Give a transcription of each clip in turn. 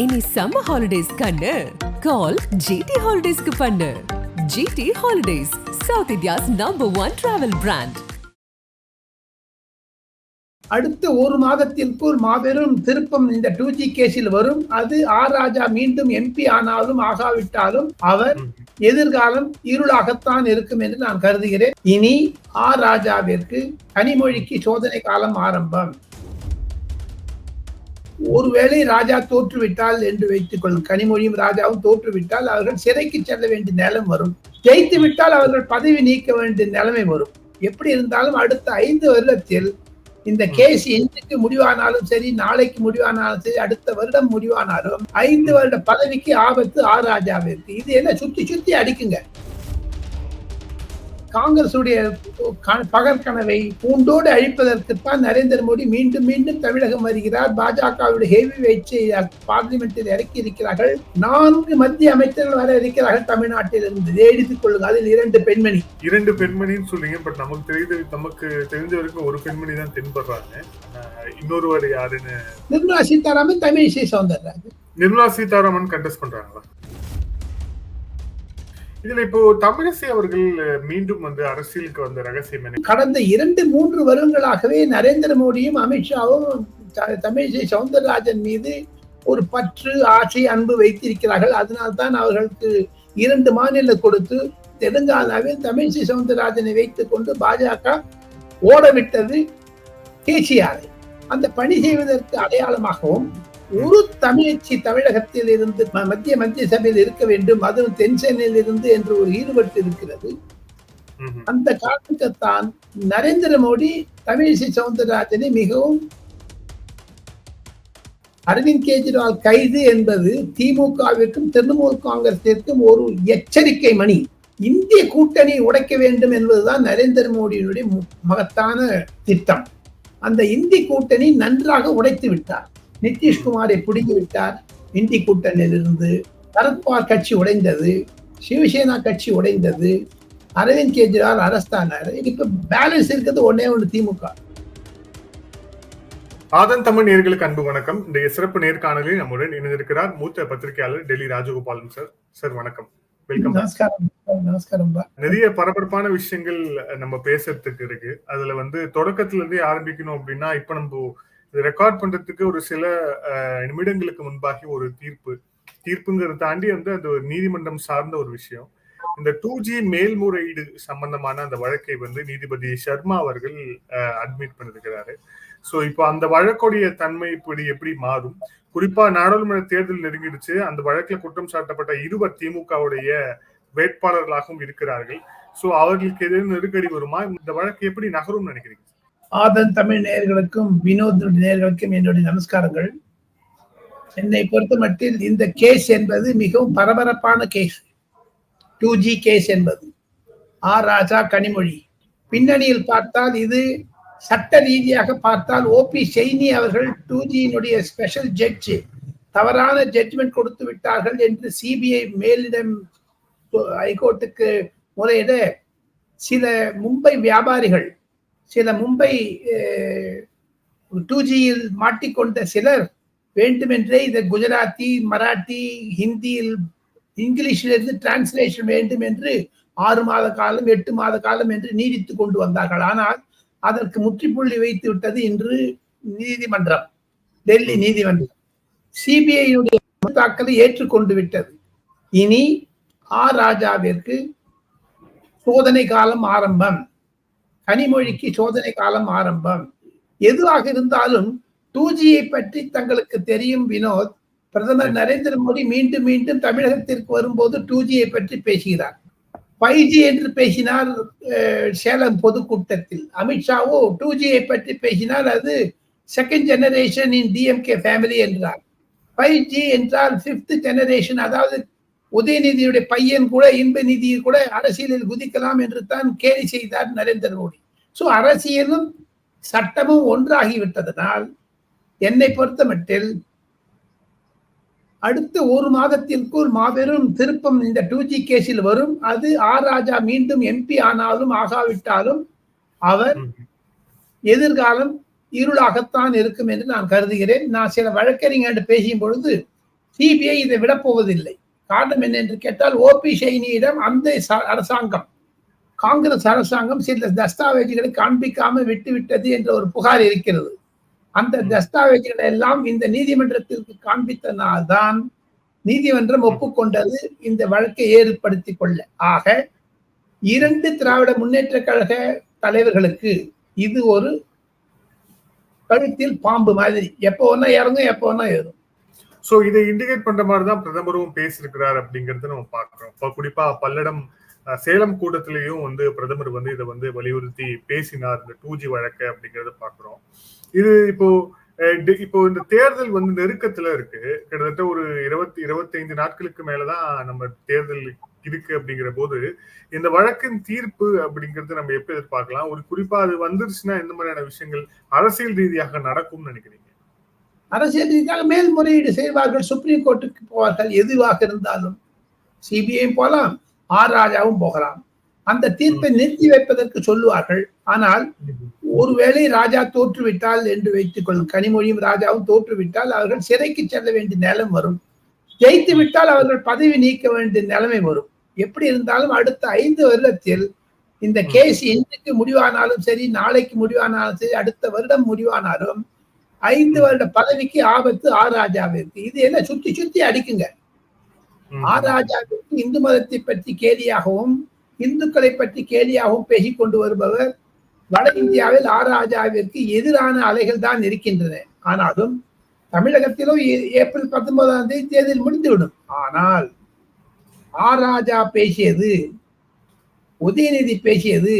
இனி சம்ம ஹாலிடேஸ் கண்ணு. கால் ஜிடி ஹாலிடேஸ்க்கு பண்ணு. GT holidays south India's number one travel brand அடுத்த ஒரு மாதத்திற்குள் மாபெரும் திருப்பம் இந்த டூ ஜி கேஸில் வரும். அது ஆர் ராஜா மீண்டும் எம்பி ஆனாலும் ஆகாவிட்டாலும் அவர் எதிர்காலம் இருளாகத்தான் இருக்கும் என்று நான் கருதுகிறேன். இனி ஆர் ராஜாவிற்கு கனிமொழிக்கு சோதனை காலம் ஆரம்பம். ஒருவேளை ராஜா தோற்றுவிட்டால் என்று வைத்துக் கொள்ளும் கனிமொழியும் ராஜாவும் தோற்றுவிட்டால் அவர்கள் சிறைக்கு செல்ல வேண்டிய நிலம் வரும். ஜெயித்து விட்டால் அவர்கள் பதவி நீக்க வேண்டிய நிலைமை வரும். எப்படி இருந்தாலும் அடுத்த ஐந்து வருடத்தில் இந்த கேஸ் இன்றைக்கு முடிவானாலும் சரி நாளைக்கு முடிவானாலும் சரி அடுத்த வருடம் முடிவானாலும் ஐந்து வருட பதவிக்கு ஆபத்து ஆர் ராஜாவிற்கு. இது என்ன சுத்தி சுத்தி அடிக்குங்க. காங்கிரசுடைய பகற்கனவை பூண்டோடு அழிப்பதற்குத்தான் நரேந்திர மோடி மீண்டும் மீண்டும் தமிழகம் வருகிறார். பாஜகவுடைய ஹெவி வெயிட்ஸை பார்லிமெண்டில் இறக்கி இருக்கிறார்கள் நான்கு மத்திய அமைச்சர்கள் வர இருக்கிறார்கள் தமிழ்நாட்டில் இருந்து எடுத்துக் கொள்ளுங்க அதில் இரண்டு பெண்மணி. இரண்டு பெண்மணின்னு சொல்றீங்க பட் நமக்கு தெரியுது நமக்கு தெரிஞ்ச வரைக்கும் ஒரு பெண்மணி தான் தென்படுறாங்க. இன்னொருவர் யாருன்னு நிர்மலா சீதாராமன் தமிழிசை சவுந்தரராஜன். நிர்மலா சீதாராமன் கண்டெஸ்ட் பண்றாங்களா? இதுல இப்போ தமிழிசை அவர்கள் மீண்டும் வந்து அரசியலுக்கு வந்த ரகசியம் என்ன? கடந்த இரண்டு மூன்று வருடங்களாகவே நரேந்திர மோடியும் அமித்ஷாவும் த- தமிழிசை சவுந்தரராஜன் மீது ஒரு பற்று ஆசை அன்பு வைத்திருக்கிறார்கள். அதனால்தான் அவர்களுக்கு இரண்டு மாநில கொடுத்து தெலுங்கானாவில் தமிழிசை சவுந்தரராஜனை வைத்துக் கொண்டு பாஜக ஓடவிட்டது கேசிஆரை அந்த பணி செய்வதற்கு அடையாளமாகவும் ஒரு தமிழச்சி தமிழகத்தில் இருந்து மத்திய மத்திய சபையில் இருக்க வேண்டும். அதுவும் தென் சென்னையில் இருந்து என்று ஒரு ஈடுபட்டு இருக்கிறது. அந்த காரணத்துக்குத்தான் நரேந்திர மோடி தமிழிசை சவுந்தரராஜனை மிகவும் அரவிந்த் கெஜ்ரிவால் கைது என்பது திமுகவிற்கும் திரிணாமுல் காங்கிரசிற்கும் ஒரு எச்சரிக்கை மணி. இந்திய கூட்டணி உடைக்க வேண்டும் என்பதுதான் நரேந்திர மோடியினுடைய மகத்தான திட்டம். அந்த இந்தி கூட்டணி நன்றாக உடைத்து விட்டார். நிதிஷ்குமாரை பிடுங்கி விட்டார் இந்தி கூட்டணியிலிருந்து சரத்பவார் கட்சி உடைந்தது. சிவசேனா கட்சி உடைந்தது. அரவிந்த் கெஜ்ரிவால் அரஸ்தானார் இப்ப பேலன்ஸ் இருக்கிறது ஒன்னே ஒன்று திமுக. ஆதன் தமிழ் நேர்களுக்கு அன்பு வணக்கம். இந்த சிறப்பு நேர்காணலில் நம்முடன் இணைந்திருக்கிறார் மூத்த பத்திரிகையாளர் டெல்லி ராஜகோபாலன் சார். சார் வணக்கம். வெல்கம் நமஸ்காரம். நிறைய பரபரப்பான விஷயங்கள் நம்ம பேசுறதுக்கு இருக்கு. அதுல வந்து தொடக்கத்துல இருந்தே ஆரம்பிக்கணும் அப்படின்னா இப்ப நம்ம ரெக்கார்ட் பண்றதுக்கு ஒரு சில நிமிடங்களுக்கு முன்பாகி ஒரு தீர்ப்பு. தீர்ப்புங்கிறத தாண்டி வந்து அது ஒரு நீதிமன்றம் சார்ந்த ஒரு விஷயம். இந்த டூ ஜி மேல்முறையீடு சம்பந்தமான அந்த வழக்கை வந்து நீதிபதி சர்மா அவர்கள் அட்மிட் பண்ணிருக்கிறாரு. சோ இப்போ அந்த வழக்குடைய தன்மை இப்படி எப்படி மாறும்? குறிப்பா நாடாளுமன்ற தேர்தல் நெருங்கிடுச்சு. அந்த வழக்குல குற்றம் சாட்டப்பட்ட இருவர் திமுகவுடைய வேட்பாளர்களாகவும் இருக்கிறார்கள். சோ அவர்களுக்கு எதிரும் நெருக்கடி வருமா? இந்த வழக்கு எப்படி நகரும் நினைக்கிறீங்க? ஆதன் தமிழ் நேர்களுக்கும் வினோத் நேயர்களுக்கும் என்னுடைய நமஸ்காரங்கள். என்னை பொறுத்த மட்டில் இந்த கேஸ் என்பது மிகவும் பரபரப்பான கேஸ் டூ ஜி கேஸ் என்பது. ஆர் ராஜா கனிமொழி. பின்னணியில் பார்த்தால் இது சட்ட ரீதியாக பார்த்தால் ஓபி செயினி அவர்கள் டூ ஜியினுடைய ஸ்பெஷல் ஜட்ஜ் தவறான ஜட்ஜ்மெண்ட் கொடுத்து விட்டார்கள் என்று சிபிஐ மேலிடம் ஹைகோர்ட்டுக்கு முறையிட சில மும்பை வியாபாரிகள் சில மும்பை டூ ஜியில் மாட்டிக்கொண்ட சிலர் வேண்டுமென்றே இதை குஜராத்தி மராட்டி ஹிந்தியில் இங்கிலீஷிலிருந்து டிரான்ஸ்லேஷன் வேண்டும் என்று ஆறு மாத காலம் எட்டு மாத காலம் என்று நீடித்து கொண்டு வந்தார்கள். ஆனால் அதற்கு முற்றுப்புள்ளி வைத்து விட்டது இன்று நீதிமன்றம் டெல்லி நீதிமன்றம். சிபிஐயுடைய தாக்கலை ஏற்றுக்கொண்டு விட்டது. இனி ஆர் ராஜாவிற்கு சோதனை காலம் ஆரம்பம். கனிமொழிக்கு சோதனை காலம் ஆரம்பம். எதுவாக இருந்தாலும் டூ ஜியை பற்றி தங்களுக்கு தெரியும் வினோத் பிரதமர் நரேந்திர மோடி மீண்டும் மீண்டும் தமிழகத்திற்கு வரும்போது டூ ஜியை பற்றி பேசுகிறார். ஃபைவ் ஜி என்று பேசினார் சேலம் பொதுக்கூட்டத்தில். அமித்ஷாவோ டூ ஜியை பற்றி பேசினால் அது second generation in DMK family என்றார். ஃபைவ் ஜி என்றால் ஃபிஃப்த் ஜெனரேஷன் அதாவது உதயநிதியுடைய பையன் கூட இன்ப நிதியை கூட அரசியலில் குதிக்கலாம் என்று தான் கேலி செய்தார் நரேந்திர மோடி. சோ அரசியலும் சட்டமும் ஒன்றாகிவிட்டதனால் என்னை பொறுத்த மட்டில் அடுத்த ஒரு மாதத்திற்குள் மாபெரும் திருப்பம் இந்த டூ ஜி கேஸில் வரும். அது ஆர் ராஜா மீண்டும் எம்பி ஆனாலும் ஆகாவிட்டாலும் அவர் எதிர்காலம் இருளாகத்தான் இருக்கும் என்று நான் கருதுகிறேன். நான் சில வழக்கறிஞர்கள் பேசியும் பொழுது சிபிஐ இதை விடப்போவதில்லை. காரணம் என்ன என்று கேட்டால் ஓபி சைனியிடம் அந்த அரசாங்கம் காங்கிரஸ் அரசாங்கம் சில தஸ்தாவேஜுகளை காண்பிக்காம விட்டுவிட்டது என்ற ஒரு புகார் இருக்கிறது. அந்த தஸ்தாவேஜுகளை எல்லாம் இந்த நீதிமன்றத்திற்கு காண்பித்தனால்தான் நீதிமன்றம் ஒப்புக்கொண்டது இந்த வழக்கை ஏற்படுத்திக் கொள்ள. ஆக இரண்டு திராவிட முன்னேற்ற கழக தலைவர்களுக்கு இது ஒரு கழுத்தில் பாம்பு மாதிரி. எப்போ ஒன்னா இறங்கும் எப்போ ஒன்னா ஏறும். சோ இதை இண்டிகேட் பண்ற மாதிரி தான் பிரதமரும் பேசியிருக்கிறார் அப்படிங்கறத நம்ம பாக்குறோம் இப்போ குறிப்பா பல்லடம் சேலம் கூட்டத்திலையும் வந்து பிரதமர் வந்து இதை வந்து வலியுறுத்தி பேசினார் இந்த டூ ஜி வழக்கு அப்படிங்கறத பாக்குறோம் இது இப்போ இப்போ இந்த தேர்தல் வந்து நெருக்கத்துல இருக்கு. கிட்டத்தட்ட ஒரு இருபத்தி இருபத்தைந்து நாட்களுக்கு மேலதான் நம்ம தேர்தல் இருக்கு அப்படிங்கிற போது இந்த வழக்கின் தீர்ப்பு அப்படிங்கறத நம்ம எப்படி எதிர்பார்க்கலாம்? ஒரு குறிப்பா அது வந்துருச்சுன்னா எந்த மாதிரியான விஷயங்கள் அரசியல் ரீதியாக நடக்கும்னு நினைக்கிறீங்க? அரசியல் ரீதியாக மேல்முறையீடு செய்வார்கள் சுப்ரீம் கோர்ட்டுக்கு போவார்கள் எதுவாக இருந்தாலும். சிபிஐ போகலாம் ஆர் ராஜாவும் போகலாம். அந்த தீர்ப்பை நிறுத்தி வைப்பதற்கு சொல்லுவார்கள். ஆனால் ஒருவேளை ராஜா தோற்றுவிட்டால் என்று வைத்துக் கொள்ளும் கனிமொழியும் ராஜாவும் தோற்றுவிட்டால் அவர்கள் சிறைக்கு செல்ல வேண்டிய நிலம் வரும். ஜெயித்து விட்டால் அவர்கள் பதவி நீக்க வேண்டிய நிலைமை வரும். எப்படி இருந்தாலும் அடுத்த ஐந்து வருடத்தில் இந்த கேஸ் இன்றைக்கு முடிவானாலும் சரி நாளைக்கு முடிவானாலும் சரி அடுத்த வருடம் முடிவானாலும் ஐந்து வருட பதவிக்கு ஆபத்து ஆர் ராஜாவிற்கு. இது என்ன? சுத்தி சுத்தி அடிக்குங்க. ம். ஆர் ராஜாவிற்கு இந்து மதத்தை பற்றி கேலியாகவும் இந்துக்களை பற்றி கேலியாகவும் பேசிக் கொண்டு வருபவர் வட இந்தியாவில் ஆர் ராஜாவிற்கு எதிரான அலைகள் தான் இருக்கின்றன. ஆனாலும் தமிழகத்திலும் ஏப்ரல் பத்தொன்பதாம் தேதி தேர்தல் முடிந்துவிடும். ஆனால் ஆர் ராஜா பேசியது உதயநிதி பேசியது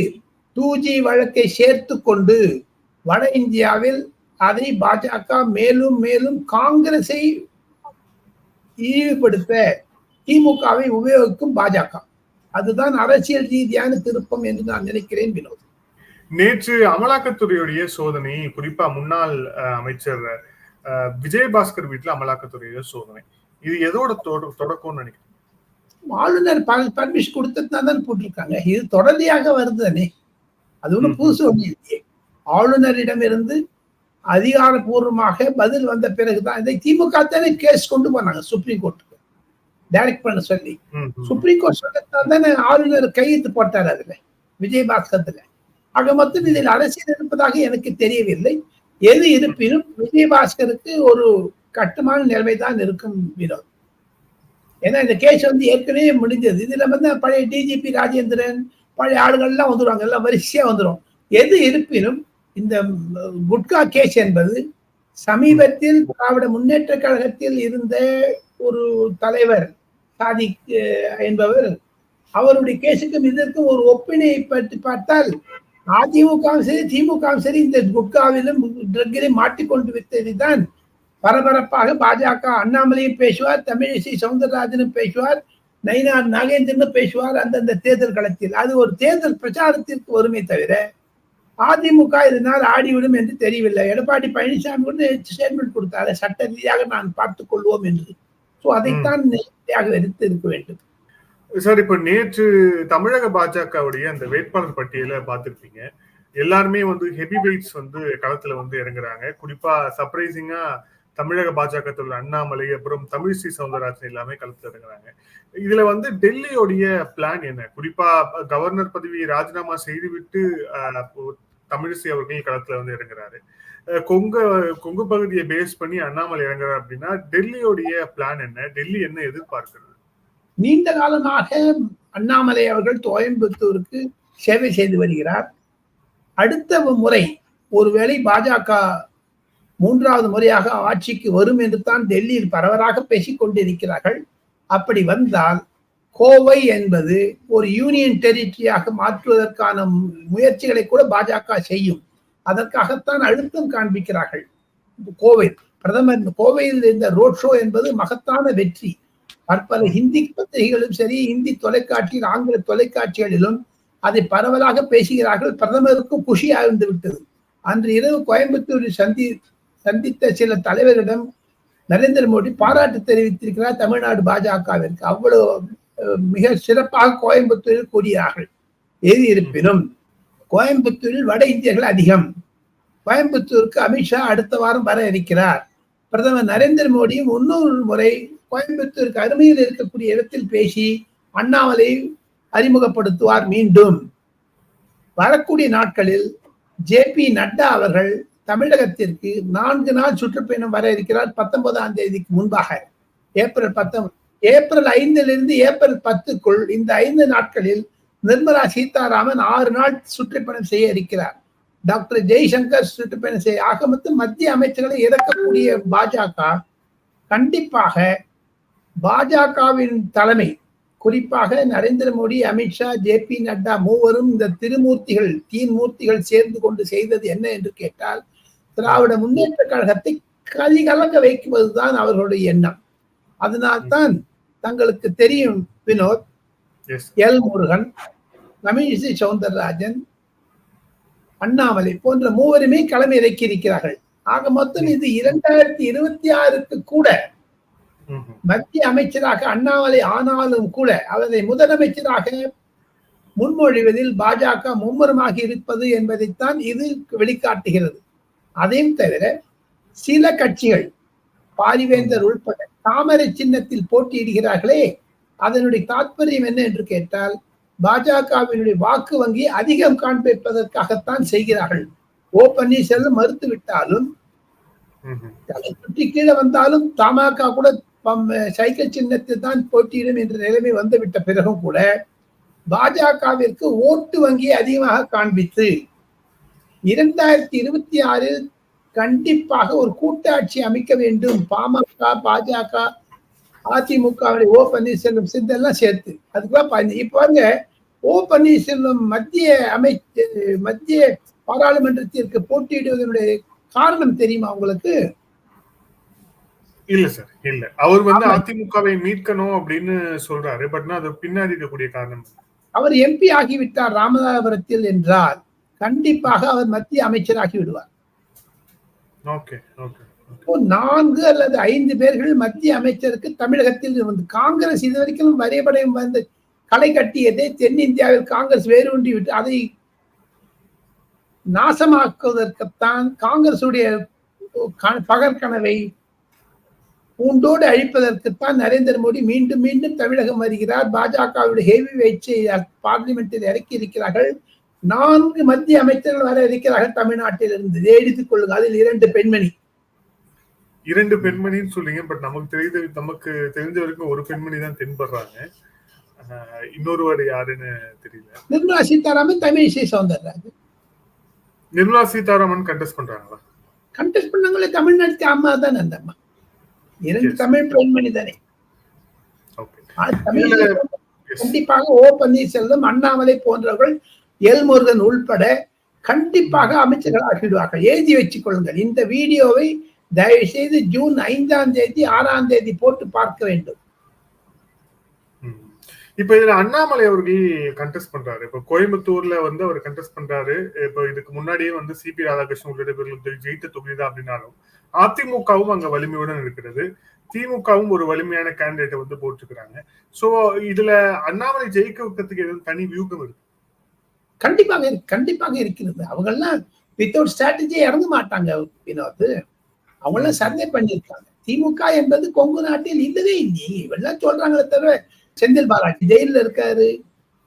டூ ஜி வழக்கை சேர்த்து கொண்டு வட இந்தியாவில் அதை பாஜக மேலும் மேலும் காங்கிரஸை இழிவுபடுத்த திமுகவை உபயோகிக்கும் பாஜக. அதுதான் அரசியல் ரீதியான திருப்பம் என்று நான் நினைக்கிறேன் வினோத். நேற்று அமலாக்கத்துறையுடைய சோதனை குறிப்பா முன்னாள் அமைச்சர் விஜயபாஸ்கர் வீட்டுல அமலாக்கத்துறையுடைய சோதனை. இது எதோட தொட- தொடக்கம்னு நினைக்கிறேன் ஆளுநர் பர்மிஷன் கொடுத்ததுனால தான் போட்டிருக்காங்க. இது தொடர்ச்சியாக வருது தானே. அது ஒன்றும். புதுசு ஒன்றும் இல்லையே. ஆளுநரிடமிருந்து அதிகாரப்பூர்வமாக பதில் வந்த பிறகுதான் இதை திமுக தானே கேஸ் கொண்டு போனாங்க சுப்ரீம் கோர்ட்டுக்கு டைரக்ட் பண்ண சொல்லி. சுப்ரீம் கோர்ட் சொல்லத்தான் தானே ஆளுநர் கையெழுத்து போட்டார் அதுல விஜயபாஸ்கர்ல. ஆக மொத்தம் இதில் அரசியல் இருப்பதாக எனக்கு தெரியவில்லை. எது இருப்பினும் விஜயபாஸ்கருக்கு ஒரு கட்டுமான நிலைமை தான் இருக்கும் வினோத். ஏன்னா இந்த கேஸ் வந்து ஏற்கனவே முடிஞ்சது. இதுல வந்து பழைய டிஜிபி ராஜேந்திரன் பழைய ஆளுகள்லாம் வந்துருவாங்க எல்லாம் வரிசையா வந்துரும். எது இருப்பினும் இந்த குட்கா கேஸ் என்பது சமீபத்தில் திராவிட முன்னேற்ற கழகத்தில் இருந்த ஒரு தலைவர் சாதி என்பவர் அவருடைய கேஸுக்கும் இதற்கும் ஒரு ஒப்பினை பற்றி பார்த்தால் அதிமுகவும் சரி திமுகவும் சரி இந்த குட்காவிலும் ட்ரக்கிலும் மாட்டிக்கொண்டு விட்டதுதான். பரபரப்பாக பாஜக அண்ணாமலையும் பேசுவார் தமிழிசை சவுந்தரராஜனும் பேசுவார் நயினார் நாகேந்திரனும் பேசுவார் அந்தந்த தேர்தல் களத்தில். அது ஒரு தேர்தல் பிரச்சாரத்திற்கு வருமே தவிர அதிமுக இதனால் ஆடிவிடும் என்று தெரியவில்லை. எடப்பாடி பழனிசாமி கூட ஸ்டேட்மெண்ட் கொடுத்தாரு. சட்ட ரீதியாக நான் பார்த்துக் கொள்வோம் என்று. சோ அதைத்தான் நேர்த்தியாக எடுத்து இருக்க வேண்டும். சார் இப்ப நேற்று தமிழக பாஜகவுடைய அந்த வேட்பாளர் பட்டியலை பார்த்திருப்பீங்க. எல்லாருமே வந்து ஹெவி வெயிட்ஸ் வந்து களத்துல வந்து இறங்குறாங்க. குறிப்பா சர்ப்ரைசிங்கா தமிழக பாஜக தலைவர் அண்ணாமலை அப்புறம் தமிழிசை சவுந்தரராஜன் எல்லாமே களத்துல இறங்குறாங்க. இதுல வந்து டெல்லியோடைய பிளான் என்ன? குறிப்பா கவர்னர் பதவியை ராஜினாமா செய்துவிட்டு தமிழிசை அவர்கள் களத்துல வந்து இறங்குறாரு. கொங்கு கொங்கு பகுதியை பேஸ் பண்ணி அண்ணாமலை இறங்குறாரு அப்படின்னா டெல்லியோடைய பிளான் என்ன? டெல்லி என்ன எதிர்பார்க்கிறது? நீண்ட காலமாக அண்ணாமலை அவர்கள் கோயம்புத்தூருக்கு சேவை செய்து வருகிறார். அடுத்த முறை ஒருவேளை பாஜக மூன்றாவது முறையாக ஆட்சிக்கு வரும் என்று தான் டெல்லியில் பரவலாக பேசிக் கொண்டிருக்கிறார்கள் அப்படி வந்தால் கோவை என்பது ஒரு யூனியன் டெரிட்டரியாக மாற்றுவதற்கான முயற்சிகளை கூட பாஜக செய்யும். அதற்காகத்தான் அழுத்தம் காண்பிக்கிறார்கள். கோவை பிரதமர் கோவையில் இருந்த ரோட் ஷோ என்பது மகத்தான வெற்றி. பற்பல ஹிந்தி பத்திரிகைகளும் சரி ஹிந்தி தொலைக்காட்சியில் ஆங்கில தொலைக்காட்சிகளிலும் அதை பரவலாக பேசுகிறார்கள். பிரதமருக்கும் குஷி இருந்து விட்டது. அன்று இரவு கோயம்புத்தூரில் சந்தி சந்தித்த சில தலைவரிடம் நரேந்திர மோடி பாராட்டு தெரிவித்திருக்கிறார் தமிழ்நாடு பாஜகவிற்கு. அவ்வளவு மிக சிறப்பாக கோயம்புத்தூரில் கூறினார்கள் எது இருப்பினும் கோயம்புத்தூரில் வட இந்தியர்கள் அதிகம். கோயம்புத்தூருக்கு அமித்ஷா அடுத்த வாரம் வர இருக்கிறார். பிரதமர் நரேந்திர மோடியும் முன்னூறு முறை கோயம்புத்தூருக்கு அருமையில் இருக்கக்கூடிய இடத்தில் பேசி அண்ணாமலை அறிமுகப்படுத்துவார் மீண்டும். வரக்கூடிய நாட்களில் ஜே பி நட்டா அவர்கள் தமிழகத்திற்கு நான்கு நாள் சுற்றுப்பயணம் வர இருக்கிறார் பத்தொன்பதாம் தேதிக்கு முன்பாக. ஏப்ரல் பத்தொன்பது ஏப்ரல் ஐந்திலிருந்து ஏப்ரல் பத்துக்குள் இந்த ஐந்து நாட்களில் நிர்மலா சீதாராமன் ஆறு நாள் சுற்றுப்பயணம் செய்ய இருக்கிறார். டாக்டர் ஜெய்சங்கர் சுற்றுப்பயணம் செய்ய ஆக மொத்தம் மத்திய அமைச்சர்களை இறக்கக்கூடிய பாஜக கண்டிப்பாக பாஜகவின் தலைமை குறிப்பாக நரேந்திர மோடி அமித்ஷா ஜே பி நட்டா மூவரும் இந்த திருமூர்த்திகள் தீன்மூர்த்திகள் சேர்ந்து கொண்டு செய்தது என்ன என்று கேட்டால் திராவிட முன்னேற்ற கழகத்தை கதிகலங்க வைக்குவதுதான் அவர்களுடைய எண்ணம். அதனால்தான் தங்களுக்கு தெரியும் வினோத். எல் முருகன் தமிழிசை சவுந்தரராஜன் அண்ணாமலை போன்ற மூவருமே களம் இறக்கி இருக்கிறார்கள். ஆக மொத்தம் இது இரண்டாயிரத்தி இருபத்தி ஆறுக்கு கூட மத்திய அமைச்சராக அண்ணாமலை ஆனாலும் கூட அவரை முதலமைச்சராக முன்மொழிவதில் பாஜக மும்முரமாக இருப்பது என்பதைத்தான் இது வெளிக்காட்டுகிறது. அதையும் தவிர சில கட்சிகள் பாரிவேந்தர் உள்பட தாமரை சின்னத்தில் போட்டியிடுகிறார்களே அதனுடைய தாற்பயம் என்ன என்று கேட்டால் பாஜகவினுடைய வாக்கு வங்கி அதிகம் காண்பிப்பதற்காகத்தான் செய்கிறார்கள். ஓ பன்னீர்செல்வம் மறுத்து விட்டாலும் தலை சுற்றி கீழே வந்தாலும் தமாக கூட சைக்கிள் சின்னத்தில் தான் போட்டியிடும் என்ற நிலைமை வந்துவிட்ட பிறகும் கூட பாஜகவிற்கு ஓட்டு வங்கியை அதிகமாக காண்பித்து இரண்டாயிரத்தி இருபத்தி ஆறில் கண்டிப்பாக ஒரு கூட்டாட்சி அமைக்க வேண்டும். பாமக பாஜக அதிமுக ஓ பன்னீர்செல்வம் சிந்தெல்லாம் சேர்த்து. அதுக்கெல்லாம் ப- இப்ப பாருங்க ஓ பன்னீர்செல்வம் மத்திய அமைச்ச மத்திய பாராளுமன்றத்திற்கு போட்டியிடுவதனுடைய காரணம் தெரியுமா உங்களுக்கு? இல்ல சார் இல்ல. அவர் வந்து. அதிமுகவை மீட்கணும் அப்படின்னு சொல்றாரு. பட் அது பின்னாடி இருக்கக்கூடிய காரணம். அவர் எம்பி ஆகிவிட்டார் ராமநாதபுரத்தில் என்றால் கண்டிப்பாக அவர் மத்திய அமைச்சராகி விடுவார். நான்கு அல்லது ஐந்து பேர்கள் மத்திய அமைச்சருக்கு தமிழகத்தில் வந்து காங்கிரஸ் இதுவரைக்கும் வரைபடம் வந்து களை கட்டியதை தென்னிந்தியாவில் காங்கிரஸ் வேரூன்றி விட்டு அதை நாசமாக்குவதற்குத்தான் காங்கிரசுடைய பகற்கனவை பூண்டோடு அழிப்பதற்குத்தான் நரேந்திர மோடி மீண்டும் மீண்டும் தமிழகம் வருகிறார். பாஜகவுடைய ஹெவி வெயிட்ஸை பார்லிமெண்டில் இறக்கி இருக்கிறார்கள் நான்கு மத்திய அமைச்சர்கள் வர இருக்கிறார்கள் தமிழ்நாட்டில் இருந்து எடுத்துக் கொள்ளுங்க. அதில் இரண்டு பெண்மணி. இரண்டு பெண்மணின்னு சொல்றீங்க பட் நமக்கு தெரிந்த நமக்கு தெரிஞ்ச வரைக்கும் ஒரு பெண்மணி தான் தென்படுறாங்க. இன்னொருவர் யாருன்னு தெரியல. நிர்மலா சீதாராமன் தமிழிசை சவுந்தரராஜன். நிர்மலா சீதாராமன் கண்டெஸ்ட் பண்றாங்களா? கண்டெஸ்ட் பண்ணவங்களே தமிழ்நாட்டு அம்மா தான் அந்த அம்மா இரண்டு. தமிழ் பெண்மணி தானே. கண்டிப்பாக ஓ பன்னீர்செல்வம் அண்ணாமலை போன்றவர்கள் எல்முருகன் உள்பட கண்டிப்பாக அமைச்சர்கள் ஆகிவிடுவார்கள். எழுதி வச்சுக் கொள்ளுங்கள். இந்த வீடியோவை தயவு செய்து ஜூன் ஐந்தாம் தேதி ஆறாம் தேதி போட்டு பார்க்க வேண்டும். இப்ப இதுல அண்ணாமலை அவர்கள் கண்டெஸ்ட் பண்றாரு. இப்ப கோயம்புத்தூர்ல வந்து அவர் கண்டெஸ்ட் பண்றாரு. இப்ப இதுக்கு முன்னாடியே வந்து சிபி ராதாகிருஷ்ணன் உள்ளிட்ட பேர்கள் ஜெயித்த தொகுதி தான் அப்படின்னாலும் அதிமுகவும் அங்க வலிமையுடன் இருக்கிறது. திமுகவும் ஒரு வலிமையான கேண்டிடேட்டை வந்து போட்டுக்கிறாங்க சோ இதுல அண்ணாமலை ஜெயிக்க வைக்கிறதுக்கு எதுவும் தனி வியூகம் இருக்கு. கண்டிப்பாக கண்டிப்பாக இருக்கிறது அவங்கெல்லாம் வித்தவுட் ஸ்ட்ராட்டஜி இறங்க மாட்டாங்க வினோத். அவங்கெல்லாம் சர்வே பண்ணியிருக்காங்க. திமுக என்பது கொங்கு நாட்டில் இல்லவே இல்லையே. இவெல்லாம் சொல்றாங்களே தவிர செந்தில் பாலாஜி ஜெயிலில் இருக்காரு.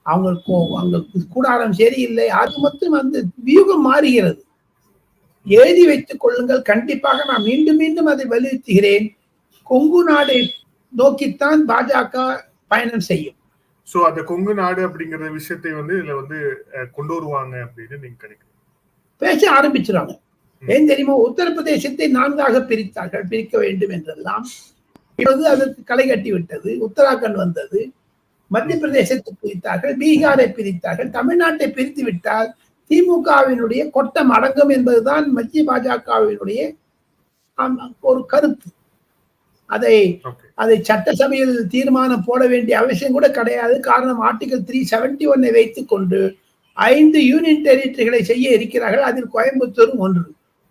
அவங்களுக்கு அவங்களுக்கு கூடாரம் சரியில்லை. அது மட்டும் வந்து வியூகம் மாறுகிறது. எழுதி வைத்துக் கொள்ளுங்கள். கண்டிப்பாக நான் மீண்டும் மீண்டும் அதை வலியுறுத்துகிறேன். கொங்கு நாடை நோக்கித்தான் பாஜக பயணம் செய்யும். சோ அந்த கொங்கு நாடு அப்படிங்கிற விஷயத்தை வந்து இதுல வந்து கொண்டு வருவாங்க அப்படின்னு நீங்க கிடைக்கும் பேச ஆரம்பிச்சிருவாங்க. ஏன் தெரியுமா? உத்தரப்பிரதேசத்தை நான்காக பிரித்தார்கள் பிரிக்க வேண்டும் என்றெல்லாம். இப்பொழுது அதற்கு களை கட்டி விட்டது உத்தராகண்ட் வந்தது. மத்திய பிரதேசத்தை பிரித்தார்கள் பீகாரை பிரித்தார்கள் தமிழ்நாட்டை பிரித்து விட்டால் திமுகவினுடைய கொட்டம் அடங்கும் என்பதுதான் மத்திய பாஜகவினுடைய ஒரு கருத்து. அதை அதை சட்டசபையில் தீர்மானம் போட வேண்டிய அவசியம் கூட கிடையாது. காரணம் ஆர்டிகல் த்ரீ செவன்டி ஒன்னை வைத்துக் கொண்டு ஐந்து யூனியன் டெரிட்டரிகளை செய்ய இருக்கிறார்கள். அதில் கோயம்புத்தூரும் ஒன்று.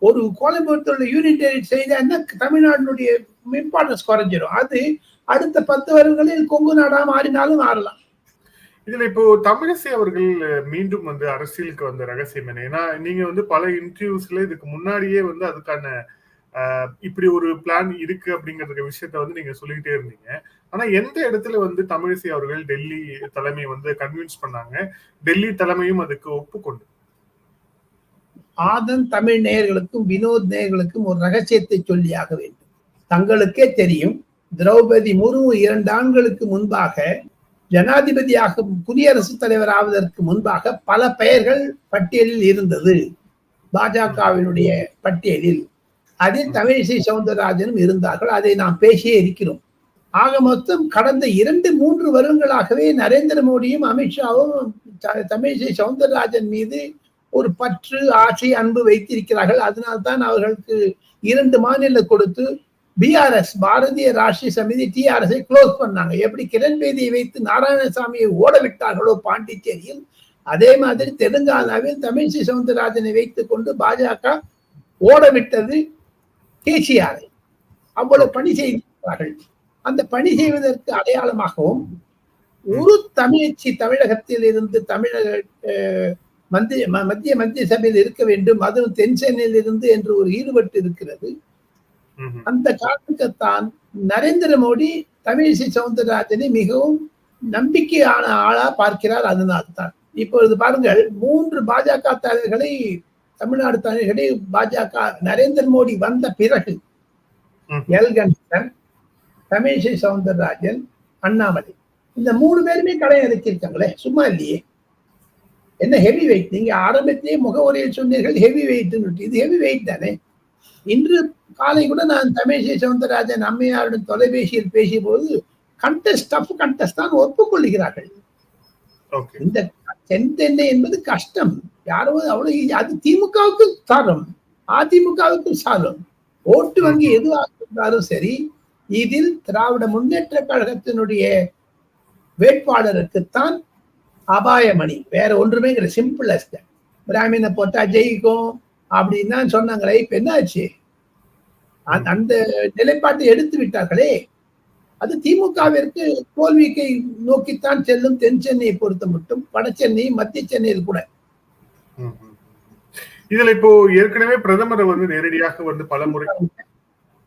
ஒரு கோயம்புத்தூர்ல யூனியன் டெரிட்டரி என்ன? தமிழ்நாட்டினுடைய இம்பார்ட்டன்ஸ் குறைஞ்சிடும் அது அடுத்த பத்து வருடங்களில் கொங்கு நாடா மாறினாலும் மாறலாம். இதுல இப்போ தமிழிசை அவர்கள் மீண்டும் வந்து அரசியலுக்கு வந்த ரகசியம் என்ன? ஏன்னா நீங்க வந்து பல இன்டர்வியூஸ்ல இதுக்கு முன்னாடியே வந்து அதுக்கான இப்படி ஒரு பிளான் இருக்கு அப்படிங்கிற விஷயத்த வந்து நீங்க சொல்லிக்கிட்டே இருந்தீங்க. ஆனா எந்த இடத்துல வந்து தமிழிசை அவர்கள் டெல்லி தலைமை வந்து கன்வின்ஸ் பண்ணாங்க? டெல்லி தலைமையும் அதுக்கு ஒப்புக்கொண்டு. ஆதன் தமிழ் நேயர்களுக்கும் வினோத் நேயர்களுக்கும் ஒரு ரகசியத்தை சொல்லியாக வேண்டும். தங்களுக்கே தெரியும் திரௌபதி முர்மு இரண்டு ஆண்களுக்கு முன்பாக ஜனாதிபதியாக குடியரசுத் தலைவர் ஆவதற்கு முன்பாக பல பெயர்கள் பட்டியலில் இருந்தது. பாஜகவினுடைய பட்டியலில். அதில் தமிழிசை சவுந்தரராஜனும் இருந்தார்கள். அதை நாம் பேசியே இருக்கிறோம். ஆக மொத்தம் கடந்த இரண்டு மூன்று வருடங்களாகவே நரேந்திர மோடியும் அமித்ஷாவும் த- தமிழிசை சவுந்தரராஜன் மீது ஒரு பற்று ஆசை அன்பு வைத்திருக்கிறார்கள். அதனால்தான் அவர்களுக்கு இரண்டு மாநில கொடுத்து BRS Bharatiya Rashtriya Samithi TRS close பண்ணாங்க. எப்படி கிரண் பேதியை வைத்து நாராயணசாமியை ஓட விட்டார்களோ பாண்டிச்சேரியில் அதே மாதிரி தெலுங்கானாவில் தமிழிசை சவுந்தரராஜனை வைத்துக் கொண்டு பாஜக ஓட கேசிஆரை அவ்வளவு பணி செய்திருக்கிறார்கள். அந்த பணி செய்வதற்கு அடையாளமாகவும் ஒரு தமிழச்சி தமிழகத்தில் இருந்து தமிழக அஹ், மத்திய ம- மத்திய மத்திய சபையில் இருக்க வேண்டும். அதுவும் தென் சென்னையில் இருந்து என்று ஒரு ஈடுபட்டு இருக்கிறது. அந்த காரணத்துக்குத்தான் நரேந்திர மோடி தமிழிசை சவுந்தரராஜனை மிகவும் நம்பிக்கையான ஆளா பார்க்கிறார். அதனால்தான். இப்பொழுது பாருங்கள் மூன்று பாஜக தலைவர்களை தமிழ்நாடு தலைவர்களை பாஜக நரேந்திர மோடி வந்த பிறகு. எல் கணேசன் தமிழிசை சவுந்தரராஜன் அண்ணாமலை. இந்த மூணு பேருமே கடை இறக்கியிருக்காங்களே சும்மா இல்லையே? என்ன ஹெவி வெயிட் நீங்க ஆரம்பத்திலேயே முகவுரையில் சொன்னீர்கள் ஹெவி வெயிட் இது ஹெவி வெயிட் தானே? இன்று காலை கூட நான் தமிழிசை சவுந்தரராஜன் அம்மையாருடன் தொலைபேசியில் பேசிய போது கண்டெஸ்ட் டஃப் கண்டெஸ்ட் தான் ஒப்புக்கொள்கிறார்கள் இந்த தென் தென்னை என்பது கஷ்டம். யாரும் அவ்வளவு. அது திமுகவுக்கு சாரும் அதிமுகவுக்கும் சாரும் ஓட்டு வங்கி எதுவாக இருந்தாலும் சரி இதில் திராவிட முன்னேற்ற கழகத்தினுடைய வேட்பாளருக்குத்தான் அபாயமணி. வேற ஒன்றுமே கிடையாது. சிம்பிளஸ்ட் பிராமினை போட்டா ஜெயிக்கும் அப்படின்னு தான் சொன்னாங்களே. இப்ப என்னாச்சு? அந்த- அந்த நிலைப்பாட்டை எடுத்து விட்டார்களே. அது திமுகவிற்கு தோல்விக்கை நோக்கித்தான் செல்லும் தென் சென்னையை பொறுத்த மட்டும் வட சென்னை மத்திய சென்னையில் கூட. இதுல இப்போ ஏற்கனவே பிரதமர் வந்து நேரடியாக வந்து பல முறை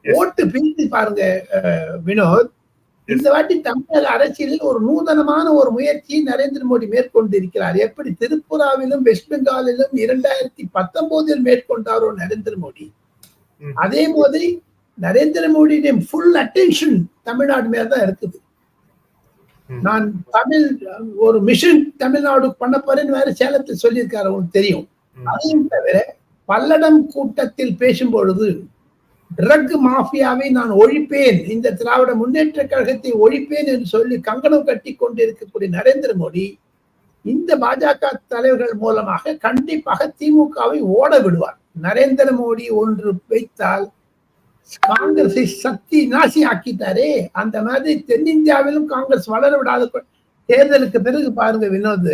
ஓட்டு பிரித்து பாருங்க வினோத். இந்த வாட்டி தமிழக அரசியலில் ஒரு நூதனமான ஒரு முயற்சியை நரேந்திர மோடி மேற்கொண்டிருக்கிறார் எப்படி திரிபுராவிலும் வெஸ்ட் பெங்காலிலும் இரண்டாயிரத்தி பத்தொன்பதில் மேற்கொண்டாரோ நரேந்திர மோடி. அதே மாதிரி நரேந்திர மோடியுடைய ஃபுல் அட்டென்ஷன் தமிழ்நாடு மேல தான் இருக்குது. நான் தமிழ் ஒரு மிஷன் தமிழ்நாடு பண்ண போறேன்னு வேற சேலத்தில் சொல்லியிருக்காரு உங்களுக்கு தெரியும். அதையும் தவிர பல்லடம் கூட்டத்தில் பேசும் பொழுது ட்ரக் மாஃபியாவை நான் ஒழிப்பேன் இந்த திராவிட முன்னேற்ற கழகத்தை ஒழிப்பேன் என்று சொல்லி கங்கணம் கட்டி கொண்டிருக்கக்கூடிய நரேந்திர மோடி இந்த பாஜக தலைவர்கள் மூலமாக கண்டிப்பாக திமுகவை ஓட விடுவார். நரேந்திர மோடி ஒன்று வைத்தால் காங்கிரஸை சக்தி நாசி ஆக்கிட்டாரே அந்த மாதிரி தென்னிந்தியாவிலும் காங்கிரஸ் வளர விடாத தேர்தலுக்கு பிறகு பாருங்க வினோத்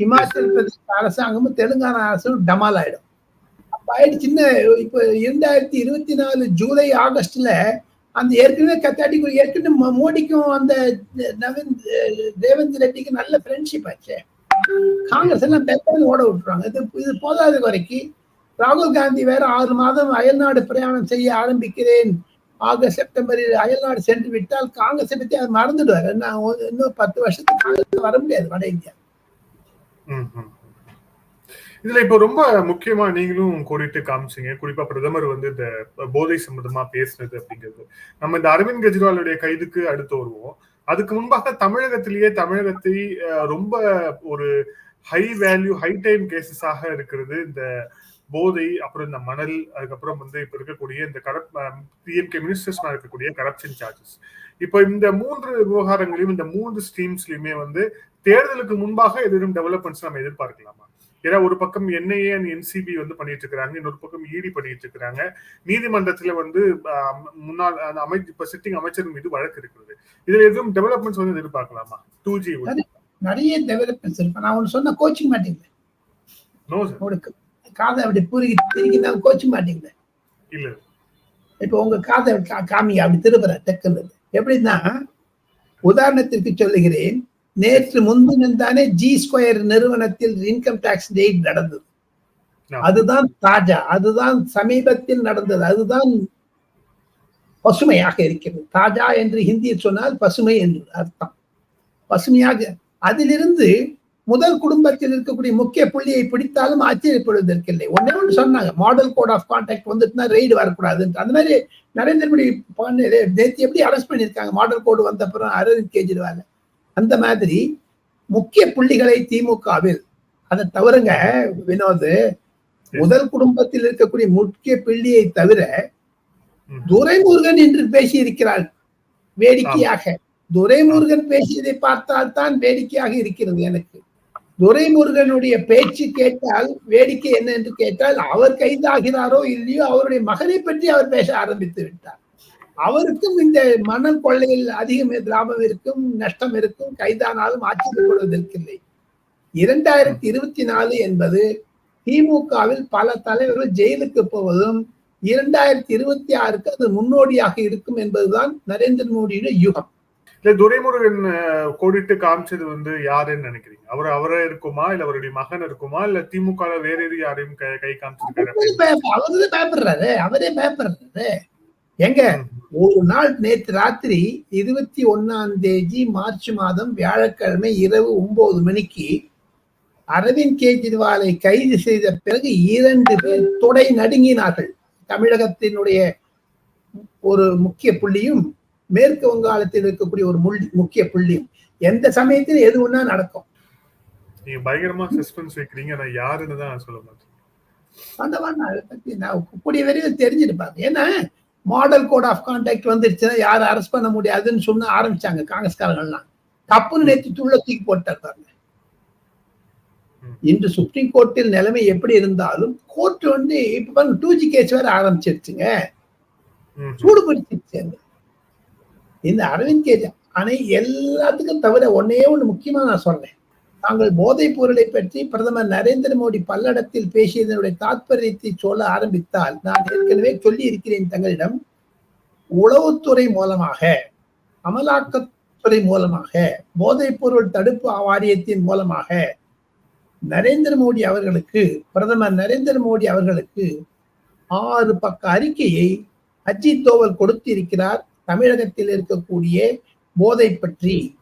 இமாச்சல் பிரதேச அரசாங்கமும் தெலுங்கானா அரசும் டமால் ஆயிடும். அப்ப ஆயிடுச்சுன்னு இப்ப இரண்டாயிரத்தி இருபத்தி நாலு ஜூலை ஆகஸ்ட்ல அந்த ஏற்கனவே கத்தாடி ஏற்கனவே மோடிக்கும் அந்த நவீன் ரேவந்த் ரெட்டிக்கும் நல்ல ஃப்ரெண்ட்ஷிப் ஆச்சு. காங்கிரஸ் எல்லாம் டெல்டாவில் ஓட விட்டுருவாங்க. இது இது போதாத வரைக்கும் ராகுல் காந்தி வேற ஆறு மாதம் அயல்நாடு பிரயாணம் செய்ய ஆரம்பிக்கிறேன். ஆகஸ்ட் செப்டம்பரில் அயல்நாடு சென்று விட்டால் காங்கிரஸை பத்தி அதை மறந்துடுவார். இன்னும் பத்து வருஷத்துக்கு காங்கிரஸ் வர முடியாது வட இந்தியா. இதுல இப்ப ரொம்ப முக்கியமா நீங்களும் கூறிட்டு காமிச்சீங்க. குறிப்பா பிரதமர் வந்து இந்த போதை சம்பந்தமா பேசுனது அப்படிங்கிறது. நம்ம இந்த அரவிந்த் கெஜ்ரிவாலுடைய கைதுக்கு அடுத்து வருவோம். அதுக்கு முன்பாக தமிழகத்திலேயே தமிழகத்தை ரொம்ப ஒரு ஹை வேல்யூ ஹை டைம் கேசஸாக இருக்கிறது இந்த போதை அப்புறம் இந்த மணல் அதுக்கப்புறம் வந்து இப்ப இருக்கக்கூடிய இந்த கரப் பிஎம்கே மினிஸ்டர்ஸ் இருக்கக்கூடிய கரப்ஷன் சார்ஜஸ் இப்போ இந்த மூன்று விவகாரங்களையும் இந்த மூன்று ஸ்ட்ரீம்ஸ்லயுமே வந்து தேர்தலுக்கு முன்பாக எதுவும் டெவலப்மெண்ட்ஸ் நம்ம எதிர்பார்க்கலாமா? ஏன்னா ஒரு பக்கம் என்ஐஏ அண்ட் என்சிபி வந்து பண்ணிட்டு இருக்காங்க இன்னொரு பக்கம் இடி பண்ணிட்டு இருக்காங்க நீதிமன்றத்துல வந்து முன்னாள் அமை இப்ப சிட்டிங் அமைச்சர் மீது வழக்கு இருக்கிறது. இதுல எதுவும் டெவலப்மெண்ட்ஸ் வந்து எதிர்பார்க்கலாமா? டூ ஜி நிறைய டெவலப்மெண்ட்ஸ் இருக்கு. நான் ஒன்று சொன்ன கோச்சிங் மாட்டீங்க நோ சார் உங்களுக்கு காதை அப்படி பூரிக்கி திருக்கினாலும் கோச்சிங் மாட்டீங்க இல்ல. இப்போ உங்க காதை காமிங்க அப்படி திருப்புற டக்குன்னு. எப்படின்னா உதாரணத்திற்கு சொல்லுகிறேன் நேற்று முன்தினம் தானே ஜி ஸ்கொயர் நிறுவனத்தில் இன்கம் டாக்ஸ் ரெய்ட் நடந்தது. அதுதான் தாஜா அதுதான் சமீபத்தில் நடந்தது அதுதான் பசுமையாக இருக்கிறது. தாஜா என்று ஹிந்தியில் சொன்னால் பசுமை என்று அர்த்தம். பசுமையாக அதிலிருந்து முதல் குடும்பத்தில் இருக்கக்கூடிய முக்கிய புள்ளியை பிடித்தாலும் ஆச்சரியப்படுவதற்கில்லை. ஒன்னே ஒன்று சொன்னாங்க. மாடல் கோட் ஆஃப் கான்டாக்ட் வந்துட்டுனா ரெய்டு வரக்கூடாதுன்னு அந்த மாதிரி நரேந்திர மோடி நேற்று எப்படி அரெஸ்ட் பண்ணியிருக்காங்க? மாடல் கோடு வந்த அப்புறம் அரவிந்த் கெஜ்ரிவால். அந்த மாதிரி முக்கிய புள்ளிகளை திமுகவில் அதை தவிரங்க வினோத் முதல் குடும்பத்தில் இருக்கக்கூடிய முக்கிய புள்ளியை தவிர. துரைமுருகன் என்று பேசி இருக்கிறார் வேடிக்கையாக துரைமுருகன் பேசியதை பார்த்தால் தான் வேடிக்கையாக இருக்கிறது எனக்கு. துரைமுருகனுடைய பேச்சு கேட்டால் வேடிக்கை என்ன என்று கேட்டால் அவர் கைதாகிறாரோ இல்லையோ அவருடைய மகனை பற்றி அவர் பேச ஆரம்பித்து விட்டார். அவருக்கும் இந்த மணல் கொள்ளையில் அதிகம் லாபம் இருக்கும் நஷ்டம் இருக்கும் கைதானாலும் ஆச்சரியப்படுவதற்கில்லை இரண்டாயிரத்தி இருபத்தி நாலு என்பது திமுகவில் பல தலைவர்கள் ஜெயிலுக்கு போவதும் இரண்டாயிரத்தி இருபத்தி ஆறுக்கு அது முன்னோடியாக இருக்கும் என்பதுதான் நரேந்திர மோடியுடைய யுகம். துரைமுருகன் கோடிட்டு காமிச்சது வந்து யாருன்னு நினைக்கிறீங்க? அவர் அவரே இருக்குமா? இல்ல அவருடைய மகன் இருக்குமா? இல்ல திமுக வேற எது யாரையும் கை- கை காமிச்சிருக்காரு? அவரே பயப்ப- அவரே பயப்படுறாரு அவரே பயப்படுறாரு எங்க? ஒரு நாள் நேற்று ராத்திரி இருபத்தி ஒன்னாம் தேதி மார்ச் மாதம் வியாழக்கிழமை இரவு ஒன்பது மணிக்கு அரவிந்த் கெஜ்ரிவாலை கைது செய்த பிறகு இரண்டு பேர் தொடை நடுங்கினார்கள். தமிழகத்தினுடைய ஒரு முக்கிய புள்ளியும் மேற்கு வங்காளத்தில் இருக்கக்கூடிய ஒரு முள்ளி- முக்கிய புள்ளியும். எந்த சமயத்தில் எது நடக்கும்? நீங்க பயங்கரமா சஸ்பென்ஸ் வைக்கிறீங்க நான் யாருன்னு தான் சொல்ல மாட்டேன். அந்த மாதிரி அதை பத்தி நான் கூடிய விரைவில் தெரிஞ்சிருப்பாங்க. ஏன்னா மாடல் கோட் ஆஃப் கான்டாக்ட் வந்துருச்சுன்னா யாரும் அரெஸ்ட் பண்ண முடியாதுன்னு சொன்ன ஆரம்பிச்சாங்க காங்கிரஸ்காரங்கள்லாம் தப்புன்னு நேற்று துள்ள தூக்கி போட்டார் பாருங்க. இன்று சுப்ரீம் கோர்ட்டில் நிலைமை எப்படி இருந்தாலும் கோர்ட் வந்து இப்ப பாருங்க டூ ஜி கேஸ் வேற ஆரம்பிச்சிருச்சுங்க. சூடு பிடிச்சிருச்சு. இந்த அரவிந்த் கெஜ்ரி ஆனா எல்லாத்துக்கும் தவிர ஒன்னே ஒண்ணு முக்கியமா நான் சொல்றேன். தாங்கள் போதைப் பொருளை பற்றி பிரதமர் நரேந்திர மோடி பல்லடத்தில் பேசியதனுடைய தாற்பயத்தை சொல்ல ஆரம்பித்தால் நான் ஏற்கனவே சொல்லி இருக்கிறேன் தங்களிடம். உளவுத்துறை மூலமாக அமலாக்கத்துறை மூலமாக போதைப் பொருள் தடுப்பு வாரியத்தின் மூலமாக நரேந்திர மோடி அவர்களுக்கு பிரதமர் நரேந்திர மோடி அவர்களுக்கு ஆறு பக்க அறிக்கையை அஜித் தோவல் கொடுத்து இருக்கிறார் தமிழகத்தில் இருக்கக்கூடிய போதை பற்றி.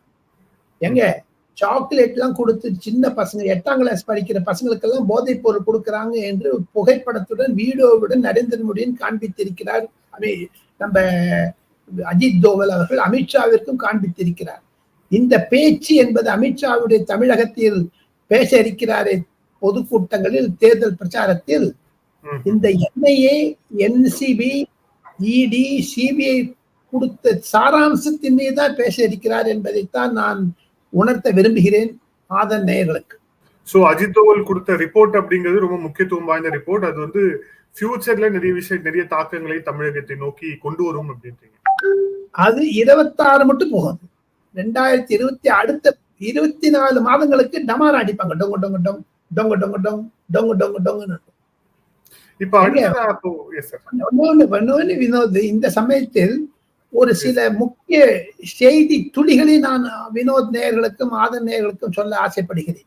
எங்க? சாக்லேட் எல்லாம் கொடுத்து சின்ன பசங்க எட்டாம் கிளாஸ் படிக்கிற பசங்களுக்கெல்லாம் போதைப் பொருள் கொடுக்கறாங்க என்று புகைப்படத்துடன் வீடியோவுடன் நரேந்திர மோடியின் காண்பித்திருக்கிறார். அமி- நம்ம அஜித் தோவல் அவர்கள் அமித்ஷாவிற்கும் காண்பித்திருக்கிறார். இந்த பேச்சு என்பது அமித்ஷாவுடைய தமிழகத்தில் பேச இருக்கிறாரே பொதுக்கூட்டங்களில் தேர்தல் பிரச்சாரத்தில். இந்த என்ஐஏ என்சிபி இடி சிபிஐ கொடுத்த சாராம்சத்தின் மீது தான் பேச இருக்கிறார் என்பதைத்தான் நான் உணர்த்த விரும்புகிறேன் ஆதன் நேயர்களுக்கு. சோ அஜித் தோவல் கொடுத்த ரிப்போர்ட் அப்படிங்கிறது ரொம்ப முக்கியத்துவம் வாய்ந்த ரிப்போர்ட் அது வந்து ஃபியூச்சர்ல நிறைய விஷயம் நிறைய தாக்கங்களை தமிழகத்தை நோக்கி கொண்டு வரும் அப்படின்றீங்க. அது இருபத்தாறு மட்டும் போகும் ரெண்டாயிரத்தி இருபத்தி அடுத்த இருபத்தி நாலு மாதங்களுக்கு டமாரா அடிப்பாங்க. டொங்கு டொங்கு டொங் டொங்கு டொங்கு டொங் டொங்கு டொங்கு டொங்குன்னு. இப்ப இந்த சமயத்தில் ஒரு சில முக்கிய செய்தி துளிகளை நான் வினோத் நேயர்களுக்கும் ஆதன் நேயர்களுக்கும் சொல்ல ஆசைப்படுகிறேன்.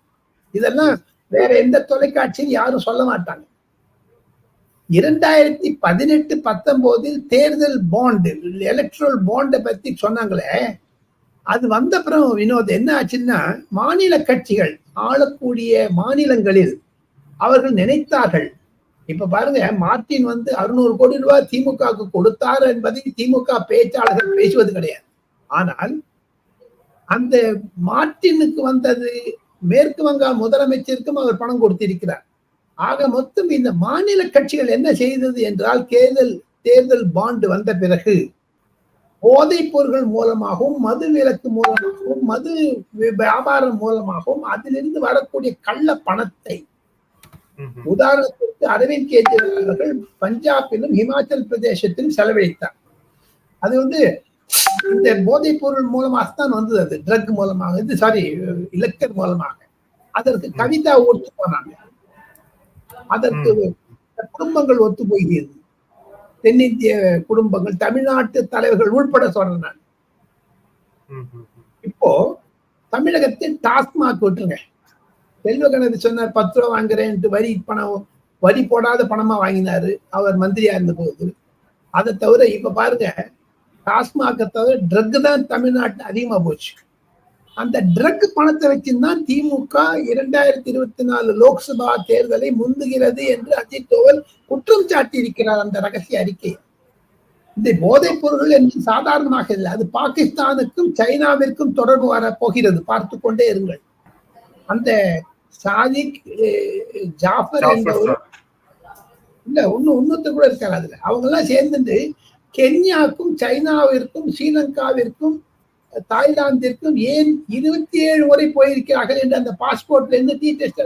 இதெல்லாம் வேற எந்த தொலைக்காட்சியும் யாரும் சொல்ல மாட்டாங்க. இரண்டாயிரத்தி பதினெட்டு பத்தொன்பதில் தேர்தல் பாண்டு எலக்ட்ரல் பாண்டை பத்தி சொன்னாங்களே அது வந்த அப்புறம் வினோத் என்ன ஆச்சுன்னா மாநில கட்சிகள் ஆளக்கூடிய மாநிலங்களில் அவர்கள் நினைத்தார்கள் இப்ப பாருங்க மார்டின் வந்து அறுநூறு கோடி ரூபாய் திமுகவுக்கு கொடுத்தார் என்பதை திமுக பேச்சாளர்கள் பேசுவது கிடையாது. ஆனால் அந்த மார்டினுக்கு வந்தது மேற்கு வங்க முதலமைச்சருக்கும் அவர் பணம் கொடுத்திருக்கிறார். ஆக மொத்தம் இந்த மாநில கட்சிகள் என்ன செய்தது என்றால் தேர்தல் தேர்தல் பாண்டு வந்த பிறகு போதைப் பொருட்கள் மூலமாகவும் மது விலக்கு மூலமாகவும் மது வியாபாரம் மூலமாகவும் அதிலிருந்து வரக்கூடிய கள்ள பணத்தை உதாரணத்திற்கு அரவிந்த் கெஜ்ரிவால் அவர்கள் பஞ்சாபிலும் ஹிமாச்சல் பிரதேசத்திலும் செலவழித்தார். அது வந்து இந்த போதைப் பொருள் மூலமாக தான் வந்தது அது. ட்ரக் மூலமாக இது சாரி இலக்கர் மூலமாக. அதற்கு கவிதா ஒத்து போனாங்க. அதற்கு குடும்பங்கள் ஒத்து போகிறது தென்னிந்திய குடும்பங்கள் தமிழ்நாட்டு தலைவர்கள் உள்பட சொல்றேன். இப்போ தமிழகத்தில் டாஸ்மாக் விட்டுருங்க. செல்வ சொன்னார் பத்து ரூபா வாங்குறேன்ட்டு வரி பணம் வரி போடாத பணமா வாங்கினாரு. அவர் மந்திரியா இருந்த போது. அதை தவிர இப்ப பாருங்க டாஸ்மாக தவிர ட்ரக் தான் தமிழ்நாட்டில் அதிகமா போச்சு. அந்த ட்ரக் பணத்தை வச்சுதான் திமுக இரண்டாயிரத்தி இருபத்தி நாலு லோக்சபா தேர்தலை முந்துகிறது என்று அஜித் தோவல் குற்றம் சாட்டி இருக்கிறார் அந்த ரகசிய அறிக்கை இந்த போதைப் பொருள் என்று சாதாரணமாக இல்லை. அது பாகிஸ்தானுக்கும் சைனாவிற்கும் தொடர்பு வர போகிறது. பார்த்து கொண்டே இருங்கள். அந்த சாதிக் ஜாஃபர் என்பவர். இல்ல ஒண்ணு ஒண்ணுத்த கூட இருக்காது அதுல அவங்க எல்லாம் சேர்ந்துட்டு கென்யாவுக்கும் சைனாவிற்கும் ஸ்ரீலங்காவிற்கும் தாய்லாந்திற்கும் ஏன் இருபத்தி ஏழு முறை போயிருக்கிறார்கள் என்று அந்த பாஸ்போர்ட்ல இருந்து டி டெஸ்ட்.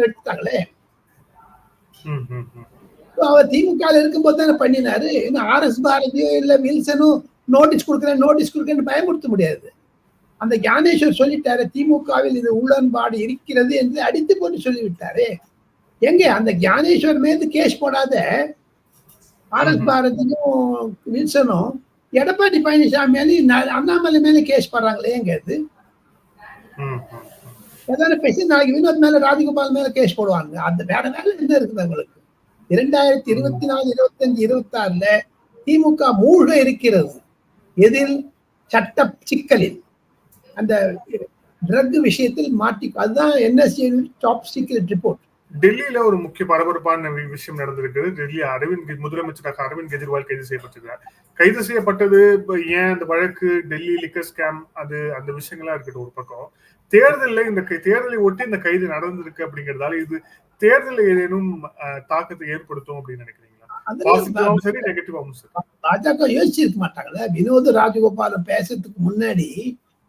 இப்ப அவர் திமுக இருக்கும்போது தானே பண்ணினாரு ஆர் எஸ் பாரதியோ இல்ல வில்சனும் நோட்டீஸ் கொடுக்குறேன் நோட்டீஸ் கொடுக்குறேன்னு பயமுறுத்த முடியாது அந்த ஞானேஸ்வர் சொல்லிட்டாரு திமுகவில் இது உள்ளன்பாடு இருக்கிறது என்று அடித்து போட்டு சொல்லிவிட்டாரு. எங்க? அந்த ஞானேஸ்வர் மீது கேஸ் போடாத. ஆர் எஸ் ம்ஹும். பாரதியும் வில்சனும் எடப்பாடி பழனிசாமி அண்ணாமலை மேல கேஸ் போடுறாங்களே எங்க அது. ஏதாவது பேசி நாளைக்கு வினோத் மேல ராஜகோபால் மேல கேஸ் போடுவாங்க. அந்த வேற வேலை என்ன இருக்குது அவங்களுக்கு? இரண்டாயிரத்தி இருபத்தி நாலு இருபத்தஞ்சு இருபத்தி ஆறுல திமுக மூழ்க இருக்கிறது. எதில்? சட்ட சிக்கலில். அந்த ட்ரக் விஷயத்தில் மாட்டி அதுதான் என்எஸ்சி டாப் சீக்ரெட் ரிப்போர்ட் டெல்லியில ஒரு முக்கிய பரபரப்பான விஷயம் நடந்திருக்குது. டெல்லி அரவிந்த் முதலமைச்சராக அரவிந்த் கெஜ்ரிவால் கைது செய்யப்பட்டிருக்கார் கைது செய்யப்பட்டது இப்ப ஏன் அந்த வழக்கு டெல்லி லிக்கர் ஸ்கேம் அது அந்த விஷயங்கள்லாம் இருக்கட்டும் ஒரு பக்கம். தேர்தல்ல இந்த தேர்தலை ஒட்டி இந்த கைது நடந்திருக்கு அப்படிங்கறதால இது தேர்தலில் ஏதேனும் தாக்கத்தை ஏற்படுத்தும் அப்படின்னு நினைக்கிறீங்களா? பாசிட்டிவாவும் சரி நெகட்டிவாவும் சரி. பாஜக யோசிச்சிருக்க மாட்டாங்கல்ல. வினோத் ராஜகோபாலம் பேசுறதுக்கு முன்னாடி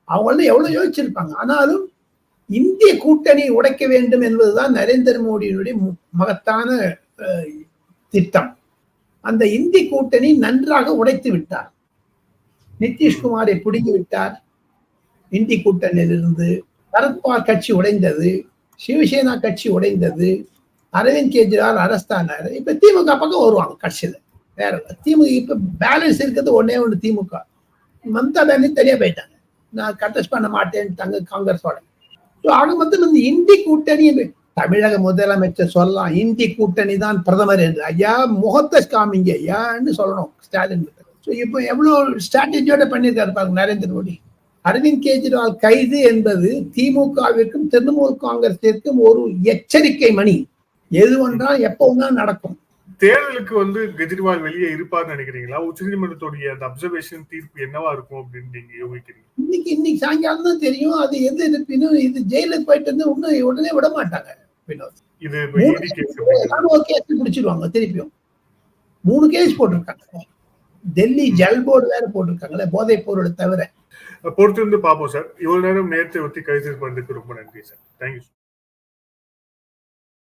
அவங்க எவ்வளவு யோசிச்சிருப்பாங்க. ஆனாலும் இந்திய கூட்டணி உடைக்க வேண்டும் என்பதுதான் நரேந்திர மோடியினுடைய மு- மகத்தான திட்டம். அந்த இந்தி கூட்டணி நன்றாக உடைத்து விட்டார். நிதிஷ்குமாரை பிடுங்கி விட்டார். இந்தி கூட்டணியிலிருந்து சரத்பவார் கட்சி உடைந்தது. சிவசேனா கட்சி உடைந்தது. அரவிந்த் கெஜ்ரிவால் அரஸ்தானாரு இப்ப திமுக பக்கம் வருவாங்க கட்சியில. வேற திமுக இப்ப பேலன்ஸ் இருக்கிறது ஒன்னே ஒன்று திமுக. மம்தா பேனர்ஜி தனியா போயிட்டாங்க. நான் கண்டஸ்ட் பண்ண மாட்டேன் தங்க காங்கிரஸோட ஸோ ஆக மொத்தம் இந்த இந்தி கூட்டணி என்று தமிழக முதலமைச்சர் சொல்லலாம். இந்தி கூட்டணி தான் பிரதமர் என்று. ஐயா முகத்தை காமிங்க ஐயான்னு சொல்லணும் ஸ்டாலின் ஸோ இப்போ எவ்வளவு ஸ்ட்ராட்டஜியோட பண்ணியிருக்காரு பாருங்க நரேந்திர மோடி. அரவிந்த் கெஜ்ரிவால் கைது என்பது திமுகவிற்கும் திரிணாமுல் காங்கிரசிற்கும் ஒரு எச்சரிக்கை மணி. எது ஒன்றால் எப்போ ஒன்றா நடக்கும். தேர்தலுக்கு வந்து கெஜ்ரிவால் வெளியே இருப்பார்னு நினைக்கிறீங்களா? உச்சநீதிமன்றத்துடைய அந்த அப்சர்வேஷன் தீர்ப்பு என்னவா இருக்கும் அப்படின்னு நீங்க யோகிக்கிறீங்க? இன்னைக்கு இன்னைக்கு சாயங்காலம் தான் தெரியும். அது எது இருப்பினும் இது ஜெயிலுக்கு போயிட்டு வந்து இன்னும் உடனே விட மாட்டாங்க இது கேஸ் பிடிச்சிருவாங்க திருப்பியும். மூணு கேஸ் போட்டிருக்காங்க. டெல்லி ஜல் போர்டு வேற போட்டிருக்காங்களே போதைப் பொருளை தவிர பொறுத்திருந்து பார்ப்போம் சார் இவ்வளவு நேரம் நேரத்தை ஒத்தி கைது பண்ணதுக்கு ரொம்ப நன்றி சார் தேங்க்யூ